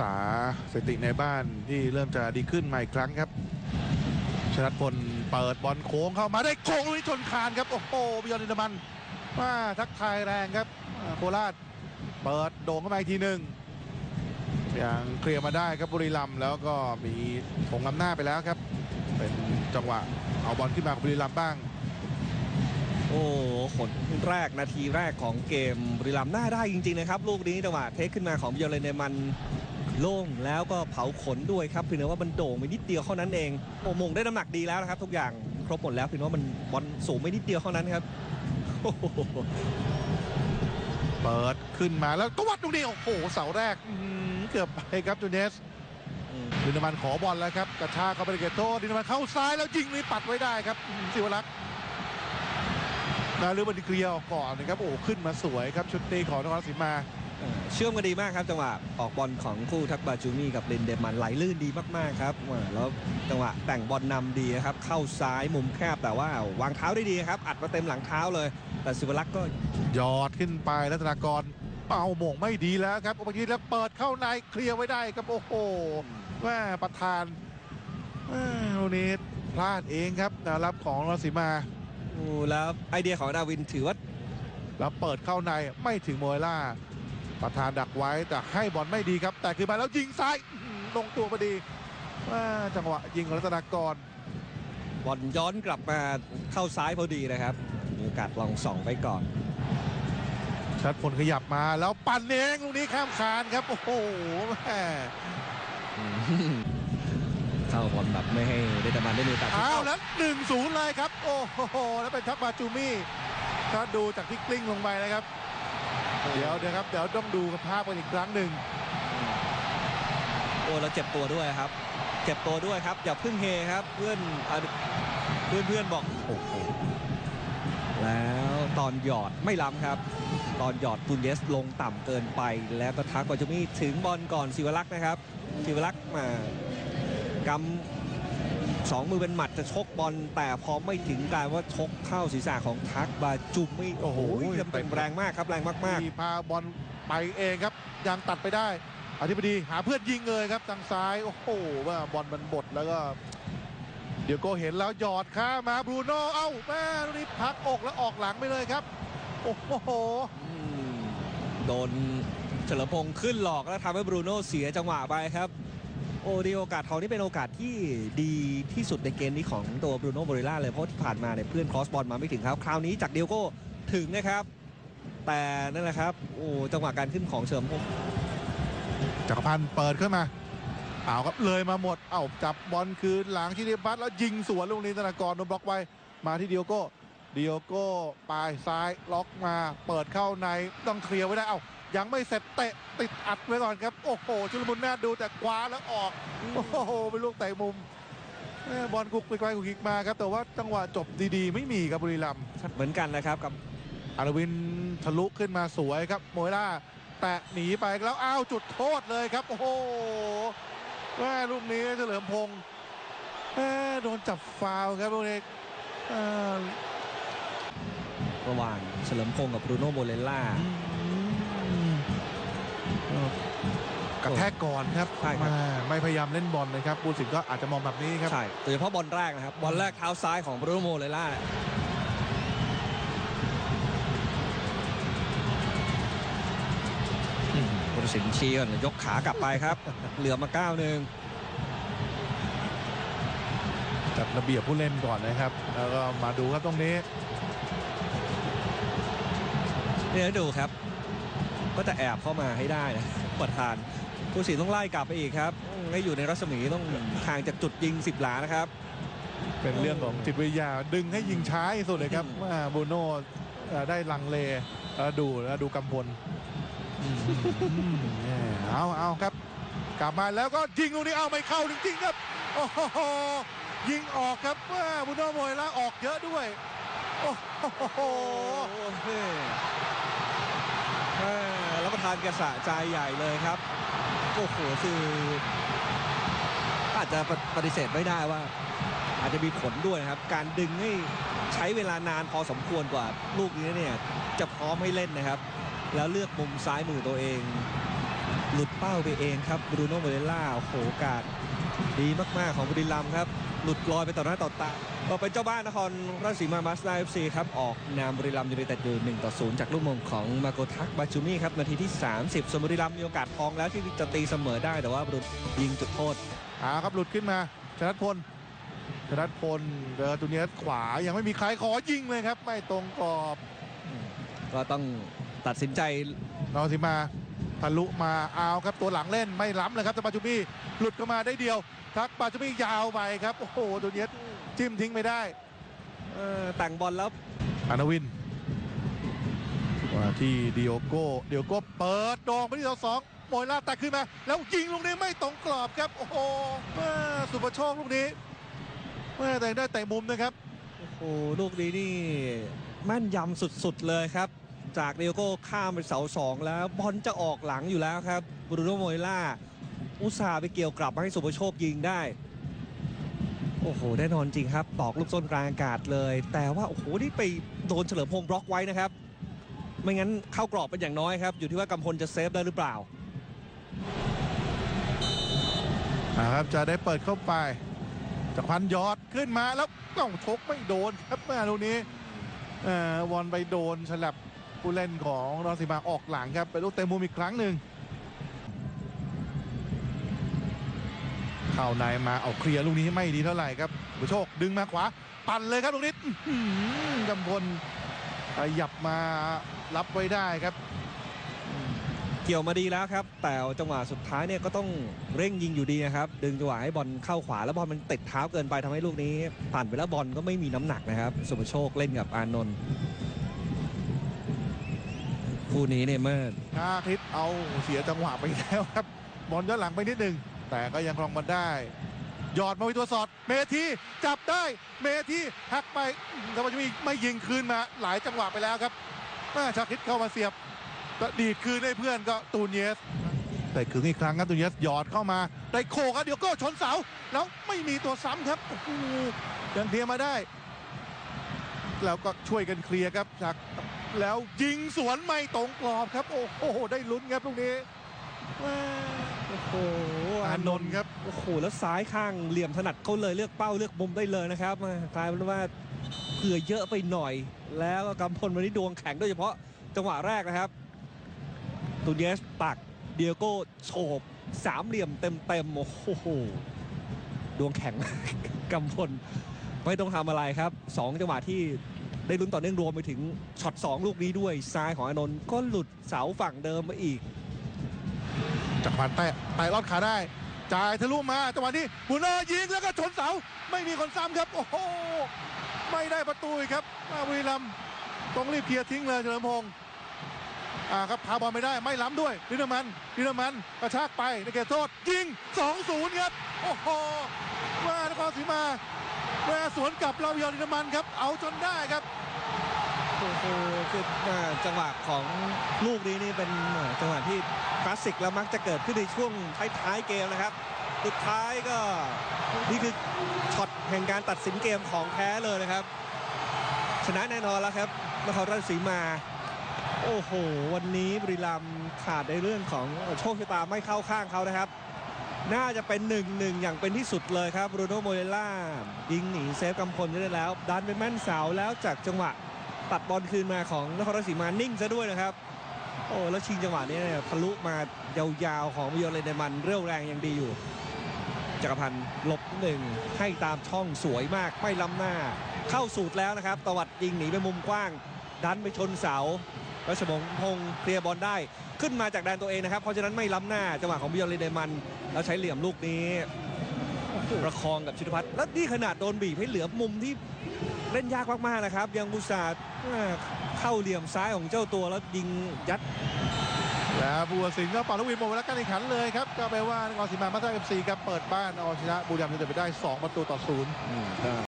ษาสถิติในบ้านที่เริ่มจะดีขึ้นมาอีกครั้งครับชนัดพลเปิดบอลโค้งเข้ามาได้โค้งลุยชนคานครับ โอ้โหบิยอนอินเดอร์มันมาทักทายแรงครับโคราชเปิดโด่งเข้ามาอีกทีหนึ่งย่างเคลียร์มาได้ครับบุรีรัมแล้วก็มีถงลำหน้าไปแล้วครับ เป็นจังหวะเอาบอลขึ้นมาบุรีรัมบ้าง โอ้ขนแรกนาทีแรกของเกมบุรีรัมย์น่าได้จริงๆนะครับ ลูกนี้จังหวะเทคขึ้นมาของบิโอนเลเนมัน โล่งแล้วก็เผาขนด้วยครับเพียงแต่ว่ามันโด่งไปนิดเดียวเท่านั้นเองโอ้มงได้น้ำหนักดีแล้วนะครับ ทุกอย่างครบหมดแล้วเพียงแต่ว่ามันบอลสูงไปนิดเดียวเท่านั้นครับเปิดขึ้นมาแล้วก็วัดตรงนี้โอ้โหเสาแรกเกือบไปครับจูเนสดินมันขอบอลแล้วครับกระชากเข้าไปในเกตโต้ดินมันเข้าซ้ายแล้วยิงนี่ปัดไว้ได้ครับอื้อหือศิวรักษ์นาลือบันดีเกลียวก่อนนะครับโอ้ขึ้นมาสวยครับชุดนี้ของนครราชสีมา เอ่อเชื่อมกันดีมากครับจังหวะออกบอลของคู่ทักบาจูมี่กับเลนเดมันไหลลื่นดีมากๆครับอ่าแล้วจังหวะแต่งบอลนำดีนะครับเข้าซ้ายมุมแคบแต่ว่าวางเท้าได้ดีครับอัดมาเต็มหลังเท้าเลย แต่ศิวรักษ์ก็ยอดขึ้นไปรัตนากรเป่าโมงไม่ดีแล้วครับเมื่อกี้แล้วเปิดเข้าในเคลียร์ไว้ได้ครับโอ้โหแม่ประธานแม่ลูกนี้พลาดเองครับแนวรับของนครราชสีมาโอ้แล้วไอเดียของดาวินถือว่าแล้วเปิดเข้าในไม่ถึงโมเอล่า ประธานดักไว้แต่ให้บอลไม่ดีครับ แต่คือมาแล้วยิงซ้ายอื้อหือลงตัวพอดีว่าจังหวะยิงของรัตนากรบอลย้อนกลับมาเข้าซ้ายพอดีนะครับมีโอกาสลองส่องไปก่อน ชัดพลขยับมาแล้วปั่นเองลูกนี้ข้ามคานครับ โอ้โหแม่อืมเข้าบอลแบบไม่ให้เดนมันได้มีโอกาสอ้าวแล้วหนึ่งศูนย์เลยครับ โอ้โหแล้วเป็นทักบาจูมี่ถ้าดูจากที่กลิ้งลงไปนะครับ เดี๋ยวเดี๋ยวครับเดี๋ยวต้องดูภาพกันอีกครั้งหนึ่งโอ้แล้วเจ็บตัวด้วยครับ เจ็บตัวด้วยครับอย่าเพึ่งเฮครับ เพื่อนเพื่อนเพื่อนบอกโอ้โหแล้วตอนหยอดไม่ล้ำครับ ตอนหยอดตุนเยสลงต่ำเกินไป แล้วก็ทักบาจูมี่ถึงบอลก่อนศิวรักษ์นะครับศิวรักษ์มากำ สองมือเป็นหมัดจะชกบอลแต่พอไม่ถึงกลารว่าชกเข้าศีรษะของทักบาจูมี่โอ้โหเต็มๆแรงมากครับแรงมากที่พาบอลไปเองครับยังตัดไปได้อธิบดีหาเพื่อนยิงเลยครับทางซ้ายโอ้โหว่าบอลมันบดแล้วก็ เดี๋ยวก็เห็นแล้วหยอดข้ามมาบรูโน่เอ้าแม่ลูกนี้พักอกแล้วออกหลังไปเลยครับ โอ้โหๆอืมโดนเฉลิมพงษ์ขึ้นหลอกแล้วทำให้บรูโน่เสียจังหวะไปครับ โอ้ดีโอกาสทองนี่เป็นโอกาสที่ดีที่สุดในเกมนี้ของตัวบรูโน่โมเรล่าเลยเพราะที่ผ่านมาเนี่ยเพื่อนครอสบอลมาไม่ถึงครับ คราวนี้จากเดียโก้ถึงนะครับ แต่นั่นแหละครับโอ้จังหวะการขึ้นของเฉลิมพงษ์จักรพันธ์เปิดขึ้นมาเอาครับเลยมาหมดเอาจับบอลคืนหลังที่เดบัสแล้วยิงสวนลูกนี้ธนากรโดนบล็อกไว้มาที่เดียโก้เดียโก้ปลายซ้ายล็อกมา เปิดเข้าในต้องเคลียร์ไว้ได้เอา ยังไม่เสร็จเตะติดอัดไว้ก่อนครับ โอ้โหชุลมุนน่าดูแต่คว้าแล้วออก โอ้โหเป็นลูกเตะมุมแม่บอลกุกไปไกลกุกกิกมาครับ แต่ว่าจังหวะจบดีๆ ไม่มีครับบุรีรัมย์เหมือนกันนะครับกับอารวินทะลุขึ้นมาสวยครับโมยล่าแตะหนีไปแล้วอ้าวจุดโทษเลยครับ โอ้โหแม่ลูกนี้เฉลิมพงษ์แม่โดนจับฟาวล์ครับลูกนี้เอ่อระหว่างเฉลิมพงษ์กับบรูโน่โมเรล่า กระแทกก่อนครับใช่ครับแม่ไม่พยายามเล่นบอลนะครับปูสินก็อาจจะมองแบบนี้ครับใช่โดยเฉพาะบอลแรกนะครับ บอลแรกเท้าซ้ายของบรูโน่โมเรล่าอืมผู้ตัดสินชี้ก่อนยกขากลับไปครับ เหลือมาก้าวหนึ่งจัดระเบียบผู้เล่นก่อนนะครับ แล้วก็มาดูครับตรงนี้เนี่ยดูครับ ก็จะแอบเข้ามาให้ได้นะประธานผู้ตัดสินต้องไล่กลับไปอีกครับอืมให้อยู่ในรัศมีต้องห่างจากจุดยิง 10 หลานะครับ เป็นเรื่องของจิตวิทยาดึงให้ยิงช้าที่สุดเลยครับอืมว่าบูโน่เอ่อได้ลังเลแล้วดูแล้วดูกำพลอืมแหม่เอาเอาครับ กลับมาแล้วก็ยิงลูกนี้เอาไม่เข้าจริงๆครับโอ้โหยิงออกครับว่าบูโน่โมยล่าออกเยอะด้วย โอ้โห โอ้โหแม่แล้วประธานกระสะใจใหญ่เลยครับโอ้โหคืออาจจะปฏิเสธไม่ได้ว่า อาจจะมีผลด้วยครับ การดึงให้ใช้เวลานานพอสมควรกว่าลูกนี้เนี่ยจะพร้อมให้เล่นนะครับ แล้วเลือกมุมซ้ายมือตัวเอง หลุดเป้าไปเองครับบรูโน่เมเรล่าโอ้โหกาสดีมาก ๆ ของบุรีรัมย์ครับ หลุดลอยไปต่อหน้าต่อตาก็เป็นเจ้าบ้านนครราชสีมามาสด้าเอฟซีครับ ออกนามบุรีรัมย์ยูไนเต็ดอยู่1ต่อ0จากลูกมงของมาโกทักบาจูมี่ครับ นาทีที่ 30ส่วนบุรีรัมย์มีโอกาสทองแล้วที่จะตีเสมอได้แต่ว่าบรูยิงจุดโทษอาครับหลุดขึ้นมาชนัทพลชนัทพลเดอตูเนียสขวายังไม่มีใครขอยิงเลยครับ ไม่ตรงกรอบ ก็ต้องตัดสินใจนอสิมา ทะลุมาเอาครับตัวหลังเล่นไม่ล้ำเลยครับแต่ปาจูมี่หลุดเข้ามาได้เดียว ทักปาจูมี่ยาวไปครับ โอ้โหตูเนียสจิ้มทิ้งไม่ได้เอ่อแต่งบอลแล้วอานาวินมาที่ดิโอโก้ดิโอโก้เปิดดองไปที่เสาสองโมยลาดตัดขึ้นมาแล้วยิงลูกนี้ไม่ตรงกรอบครับ โอ้โหแม่สุประโชคลูกนี้แม่แต่งได้แต่มุมนะครับ โอ้โหลูกนี้นี่แม่นยำสุดๆเลยครับ จากเดียโก้ข้ามไปเสาสองแล้วบอลจะออกหลังอยู่แล้วครับบรูโนโมเอล่า อุตส่าห์ไปเกี่ยวกลับมาให้สุภโชคยิงได้ โอ้โหแน่นอนจริงครับ ตอกลูกส้นกลางอากาศเลย แต่ว่าโอ้โหนี่ไปโดนเฉลิมพงษ์บล็อกไว้นะครับ ไม่งั้นเข้ากรอบเป็นอย่างน้อยครับ อยู่ที่ว่ากำพลจะเซฟได้หรือเปล่านะครับจะได้เปิดเข้าไปจากพันยอดขึ้นมาแล้วต้องชกไม่โดนครับแม่ลูกนี้อ่อวอลไปโดนฉลับ ผู้เล่นของรอสีมาออกหลังครับเป็นลูกเตะมุมอีกครั้งหนึ่งเข้าในมาเอาเคลียร์ลูกนี้ไม่ดีเท่าไหร่ครับบุโชคดึงมาขวา ปั่นเลยครับลูกนี้กำพลขยับมารับไว้ได้ครับ เกี่ยวมาดีแล้วครับ แต่จังหวะสุดท้ายเนี่ยก็ต้องเร่งยิงอยู่ดีนะครับ ดึงจังหวะให้บอลเข้าขวาแล้วบอลมันติดเท้าเกินไปทำให้ลูกนี้ ผ่านไปแล้วบอลก็ไม่มีน้ำหนักนะครับ สุภโชคเล่นกับอานนท์ คู่นี้เนี่ยเมื่อชาคริสเอาเสียจังหวะไปแล้วครับบอลย้อนหลังไปนิดหนึ่งแต่ก็ยังครองบอลได้หยอดมาว้ตัวสอด เมทีจับได้เมทีหักไปแต่ว่าจะมีไม่ยิงคืนมาหลายจังหวะไปแล้วครับชาคริสเข้ามาเสียบดีดคืนให้เพื่อนก็ตูนเยส แต่คืนอีกครั้งครับตูนเยสหยอดเข้ามา ได้โคครับเดี๋ยวก็ชนเสา แล้วไม่มีตัวซ้ำครับยังเคลียร์มาได้ แล้วก็ช่วยกันเคลียร์ครับจาก แล้วยิงสวนไม่ตรงกรอบครับ โอ้โหได้ลุ้นครับลูกนี้แม่โอ้โหอานนท์ครับโอ้โหแล้วซ้ายข้างเหลี่ยมถนัดเขาเลยเลือกเป้าเลือกมุมได้เลยนะครับมากลายเป็นว่าเผื่อเยอะไปหน่อย แล้วก็กำพลวันนี้ดวงแข็งโดยเฉพาะจังหวะแรกนะครับตูเยสตักเดียโก้โฉบสามเหลี่ยมเต็มๆโอ้โหดวงแข็งกำพลไม่ต้องทำอะไรครับสองจังหวะที่ ได้ลุ้นต่อเนื่องรวมไปถึงช็อตสองลูกนี้ด้วยซ้ายของอานนท์ก็หลุดเสาฝั่งเดิมมาอีกจักรพันธ์แตะไต่ลอดขาได้จ่ายทะลุมาจังหวะนี้บุญเนอร์ยิงแล้วก็ชนเสาไม่มีคนซ้ำครับ โอ้โหไม่ได้ประตูครับมาบุรีรัมย์ต้องรีบเคลียร์ทิ้งเลยเฉลิมพงศ์อ่าครับพาบอลไม่ได้ไม่ล้ำด้วยดินามันดินามันกระชากไปในเขตโทษยิง 2-0 ครับ โอ้โหว่านครศรีมาแม่สวนกลับเราเยอนดินามันครับ เอาจนได้ครับ โอ้โหคือจังหวะของลูกนี้นี่เป็นจังหวะที่คลาสสิกแล้วมักจะเกิดขึ้นในช่วงท้ายๆเกมนะครับ สุดท้ายก็นี่คือช็อตแห่งการตัดสินเกมของแท้เลยนะครับ ชนะแน่นอนแล้วครับนครราชสีมา โอ้โห วันนี้บรีรัมขาดในเรื่องของโชคชะตาไม่เข้าข้างเขานะครับ น่าจะเป็นหนึ่งหนึ่งอย่างเป็นที่สุดเลยครับบรูโนโมเรล่ายิงหนีเซฟกำพลได้แล้ว ดันไปแม่นเสาแล้วจากจังหวะ ตัดบอลคืนมาของนครราชสีมานิ่งซะด้วยนะครับ โอ้แล้วชิงจังหวะนี้เนี่ยทะลุมายาวๆของมิโยเลเดมันเรี่ยวแรงยังดีอยู่จักรพันธ์หลบหนึ่งให้ตามช่องสวยมากไม่ล้ำหน้า เข้าสูตรแล้วนะครับตวัดยิงหนีไปมุมกว้าง ดันไปชนเสารัชมงพงเคลียร์บอลได้ ขึ้นมาจากแดนตัวเองนะครับเพราะฉะนั้นไม่ล้ำหน้าจังหวะของมิโยเลเดมัน แล้วใช้เหลี่ยมลูกนี้ ประคองกับชิตพัฒน์แล้วนี่ขนาดโดนบีบให้เหลือมุมที่ เล่นยากมากๆนะครับ ยังอุตส่าห์อ่าเข้าเหลี่ยมซ้ายของเจ้าตัวแล้วยิงยัดแล้วบัวสิงห์ก็เป่าลูกวินหมดเวลาการแข่งขันเลยครับ ก็แปลว่านครศรีมามาสเตอร์เอฟซีครับเปิดบ้านเอาชนะบุรีรัมย์ยูไนเต็ดไปได้ 2 ประตูต่อศูนย์ก็